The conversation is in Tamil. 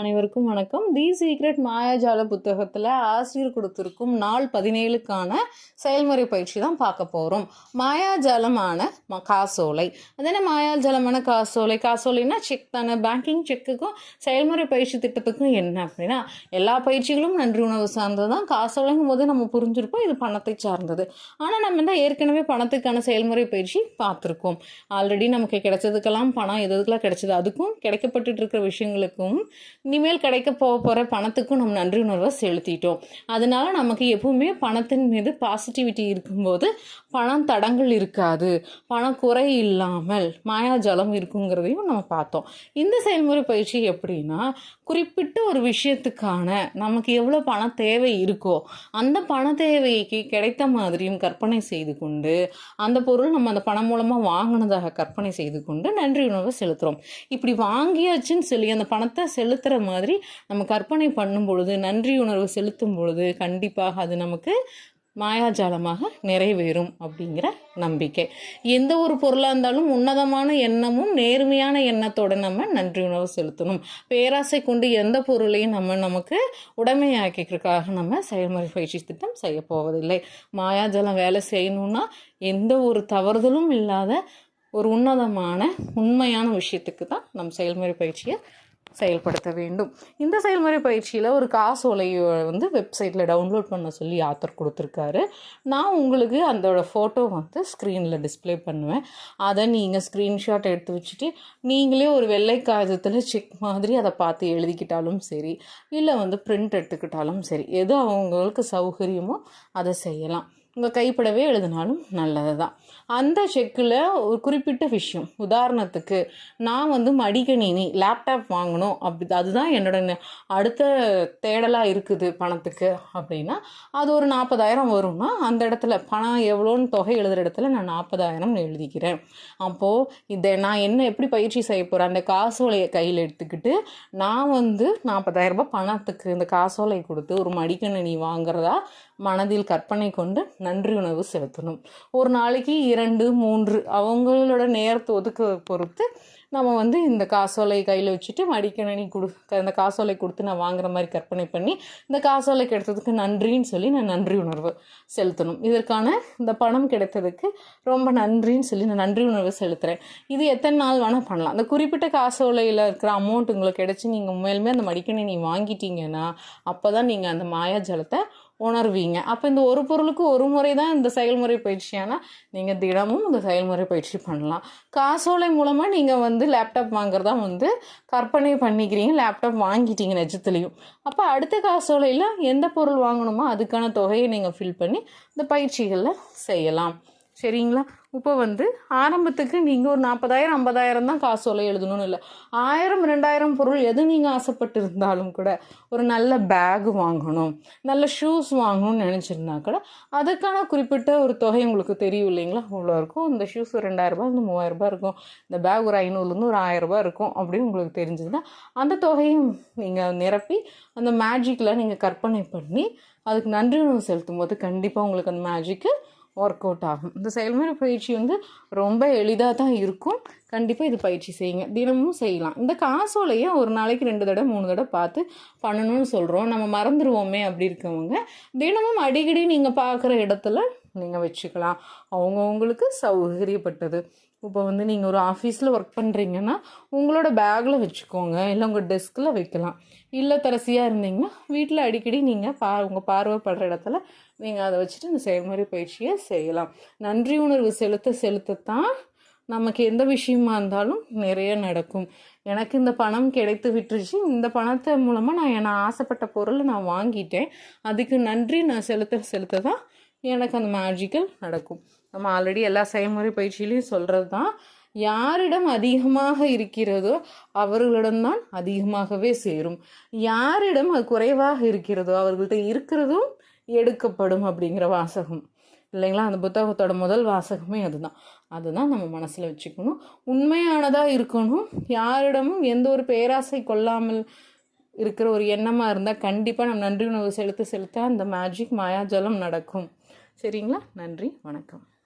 அனைவருக்கும் வணக்கம். தி சீக்ரெட் மாயாஜால புத்தகத்தில் ஆசிரியர் கொடுத்திருக்கும் நாள் பதினேழுக்கான செயல்முறை பயிற்சி தான் பார்க்க போகிறோம் மாயாஜாலமான ம காசோலை. அதென்ன என்ன மாயாஜாலமான காசோலை? காசோலைனா செக் தானே? பேங்கிங் செக்குக்கும் செயல்முறை பயிற்சி திட்டத்துக்கும் என்ன அப்படின்னா எல்லா பயிற்சிகளும் நன்றி உணவு சார்ந்தது தான். காசோலைங்கும் போது நம்ம புரிஞ்சிருப்போம் இது பணத்தை சார்ந்தது. ஆனால் நம்ம தான் ஏற்கனவே பணத்துக்கான செயல்முறை பயிற்சி பார்த்துருக்கோம். ஆல்ரெடி நமக்கு கிடைச்சதுக்கெல்லாம் பணம் எது எதுக்கெல்லாம் கிடைச்சது அதுக்கும் கிடைக்கப்பட்டுட்டு இருக்கிற விஷயங்களுக்கும் இனிமேல் கிடைக்க போக போகிற பணத்துக்கும் நம்ம நன்றி உணர்வை செலுத்திட்டோம். அதனால நமக்கு எப்பவுமே பணத்தின் மீது பாசிட்டிவிட்டி இருக்கும்போது பணம் தடங்கள் இருக்காது. பணம் குறை இல்லாமல் மாயாஜலம் இருக்குங்கிறதையும் நம்ம பார்த்தோம். இந்த செயல்முறை பயிற்சி எப்படின்னா குறிப்பிட்ட ஒரு விஷயத்துக்கான நமக்கு எவ்வளோ பணம் தேவை இருக்கோ அந்த பண தேவைக்கு கிடைத்த மாதிரியும் கற்பனை செய்து கொண்டு அந்த பொருள் நம்ம அந்த பணம் மூலமாக வாங்கினதாக கற்பனை செய்து கொண்டு நன்றி உணர்வை செலுத்துகிறோம் இப்படி வாங்கியாச்சுன்னு சொல்லி அந்த பணத்தை செலுத்துகிற மாதிரி நம்ம கற்பனை பண்ணும் பொழுது நன்றி உணர்வு செலுத்தும் பொழுது கண்டிப்பாக அது நமக்கு மாயாஜாலமாக நிறைவேறும் அப்படிங்கிற நம்பிக்கை. எந்த ஒரு பொருளாக இருந்தாலும் உன்னதமான எண்ணமும் நேர்மையான எண்ணத்தோட நம்ம நன்றி உணர்வு செலுத்தணும். பேராசை கொண்டு எந்த பொருளையும் நம்ம நமக்கு உடைமையாக்கிக்கிறதுக்காக நம்ம செயல்முறை பயிற்சி திட்டம் செய்ய போவதில்லை. மாயாஜாலம் வேலை செய்யணும்னா எந்த ஒரு தவறுதலும் இல்லாத ஒரு உன்னதமான உண்மையான விஷயத்துக்கு தான் நம்ம செயல்முறை பயிற்சியை செயல்படுத்த வேண்டும். இந்த செயல்முறை பயிற்சியில் ஒரு காசோலையை வந்து வெப்சைட்டில் டவுன்லோட் பண்ண சொல்லி ஆத்தர் கொடுத்துருக்காரு. நான் உங்களுக்கு அதோட ஃபோட்டோ வந்து ஸ்க்ரீனில் டிஸ்ப்ளே பண்ணுவேன். அதை நீங்கள் ஸ்க்ரீன்ஷாட் எடுத்து வச்சுட்டு நீங்களே ஒரு வெள்ளை காகிதத்தில் செக் மாதிரி அதை பார்த்து எழுதிக்கிட்டாலும் சரி இல்லை வந்து பிரிண்ட் எடுத்துக்கிட்டாலும் சரி எது அவங்களுக்கு சௌகரியமோ அதை செய்யலாம். உங்கள் கைப்படவே எழுதினாலும் நல்லது தான் அந்த செக்கில் ஒரு குறிப்பிட்ட விஷயம். உதாரணத்துக்கு நான் வந்து மடிக்கணினி லேப்டாப் வாங்கணும். அப்படி அதுதான் என்னோட அடுத்த தேடலாக இருக்குது பணத்துக்கு அப்படின்னா அது ஒரு நாற்பதாயிரம் வரும்னா அந்த இடத்துல பணம் எவ்வளோன்னு தொகை எழுதுகிற இடத்துல நான் நாற்பதாயிரம் எழுதிக்கிறேன். அப்போது இதை நான் என்ன எப்படி பயிற்சி செய்ய போகிறேன் அந்த காசோலையை கையில் எடுத்துக்கிட்டு நான் வந்து நாற்பதாயிரம் ரூபாய் பணத்துக்கு இந்த காசோலை கொடுத்து ஒரு மடிக்கணினி வாங்குறதா மனதில் கற்பனை கொண்டு நன்றி உணவு செலுத்தணும். ஒரு நாளைக்கு இரண்டு மூன்று அவங்களோட நேரத்தை ஒதுக்க பொறுத்து நம்ம வந்து இந்த காசோலை கையில் வச்சுட்டு மடிக்கணினி கொடு இந்த காசோலை கொடுத்து நான் வாங்குற மாதிரி கற்பனை பண்ணி இந்த காசோலை கிடைத்ததுக்கு நன்றின்னு சொல்லி நான் நன்றி உணர்வு செலுத்தணும். இதற்கான இந்த பணம் கிடைத்ததுக்கு ரொம்ப நன்றின்னு சொல்லி நான் நன்றி உணர்வு செலுத்துகிறேன் இது எத்தனை நாள் வேணால் பண்ணலாம். அந்த குறிப்பிட்ட காசோலையில் இருக்கிற அமௌண்ட் உங்களுக்கு கிடச்சி நீங்கள் உண்மையிலுமே அந்த மடிக்கணினி வாங்கிட்டீங்கன்னா அப்போ தான் நீங்கள் அந்த மாயாஜலத்தை உணர்வீங்க. அப்போ இந்த ஒரு பொருளுக்கு ஒரு முறை தான் இந்த செயல்முறை பயிற்சியானா நீங்கள் தினமும் இந்த செயல்முறை பயிற்சி பண்ணலாம். காசோலை மூலமாக நீங்கள் வந்து லேப்டாப் வாங்குறதா வந்து கற்பனை பண்ணிக்கிறீங்க. லேப்டாப் வாங்கிட்டீங்க நிஜத்துலேயும். அப்போ அடுத்த காசோலையில் எந்த பொருள் வாங்கணுமோ அதுக்கான தொகையை நீங்கள் ஃபில் பண்ணி இந்த பயிற்சிகளில் செய்யலாம். சரிங்களா? இப்போ வந்து ஆரம்பத்துக்கு நீங்கள் ஒரு நாற்பதாயிரம் ஐம்பதாயிரம் தான் காசோலை எழுதணும்னு இல்லை. ஆயிரம் ரெண்டாயிரம் பொருள் எது நீங்கள் ஆசைப்பட்டு இருந்தாலும் கூட ஒரு நல்ல பேக் வாங்கணும் நல்ல ஷூஸ் வாங்கணும்னு நினச்சிருந்தா கூட அதுக்கான குறிப்பிட்ட ஒரு தொகை உங்களுக்கு தெரியும் இல்லைங்களா? அவ்வளோ இருக்கும். இந்த ஷூஸ் ரெண்டாயிரரூபா வந்து மூவாயிரரூபா இருக்கும். இந்த பேக் ஒரு ஐநூறுலேருந்து ஒரு ஆயிரரூபா இருக்கும் அப்படின்னு உங்களுக்கு தெரிஞ்சதுன்னா அந்த தொகையும் நீங்கள் நிரப்பி அந்த மேஜிக்கில் நீங்கள் கற்பனை பண்ணி அதுக்கு நன்றி உணவு செலுத்தும் போது கண்டிப்பாக உங்களுக்கு அந்த மேஜிக்கு ஒர்க் அவுட் ஆகும். இந்த செயல்முறை பயிற்சி வந்து ரொம்ப எளிதாக தான் இருக்கும். கண்டிப்பாக இது பயிற்சி செய்யுங்க. தினமும் செய்யலாம். இந்த காசோலையை ஒரு நாளைக்கு ரெண்டு தடவை மூணு தடவை பார்த்து பண்ணணும்னு சொல்கிறோம் நம்ம மறந்துடுவோமே அப்படி இருக்கவங்க. தினமும் அடிக்கடி நீங்கள் பார்க்குற இடத்துல நீங்கள் வச்சுக்கலாம். அவங்கவுங்களுக்கு சௌகரியப்பட்டது. இப்போ வந்து நீங்கள் ஒரு ஆஃபீஸில் ஒர்க் பண்ணுறீங்கன்னா உங்களோட பேக்கில் வச்சுக்கோங்க. இல்லை உங்கள் டெஸ்கில் வைக்கலாம். இல்லை தரசியாக இருந்தீங்கன்னா வீட்டில் அடிக்கடி நீங்கள் பா உங்கள் பார்வைப்படுற இடத்துல நீங்கள் அதை வச்சுட்டு இந்த செயல்முறை பயிற்சியை செய்யலாம். நன்றி உணர்வு செலுத்த செலுத்தத்தான் நமக்கு எந்த விஷயமா இருந்தாலும் நிறைய நடக்கும். எனக்கு இந்த பணம் கிடைத்து விட்டுருச்சு. இந்த பணத்தை மூலமாக நான் நான் ஆசைப்பட்ட பொருளை நான் வாங்கிட்டேன். அதுக்கு நன்றி நான் செலுத்த செலுத்த தான் எனக்கு அந்த மேஜிக்கல் நடக்கும். நம்ம ஆல்ரெடி எல்லா செயல்முறை பயிற்சியிலையும் சொல்கிறது தான் யாரிடம் அதிகமாக இருக்கிறதோ அவர்களிடம்தான் அதிகமாகவே சேரும். யாரிடம் அது குறைவாக இருக்கிறதோ அவர்கள்ட்ட இருக்கிறதும் எடுக்கப்படும் அப்படிங்கிற வாசகம். இல்லைங்களா? அந்த புத்தகத்தோட முதல் வாசகமே அதுதான். அதுதான் நம்ம மனசில் வச்சுக்கணும். உண்மையானதாக இருக்கணும். யாரிடமும் எந்த ஒரு பேராசை கொள்ளாமல் இருக்கிற ஒரு எண்ணமாக இருந்தால் கண்டிப்பாக நம்ம நன்றி உணவு செலுத்த செலுத்த அந்த மேஜிக் மாயாஜலம் நடக்கும். சரிங்களா? நன்றி. வணக்கம்.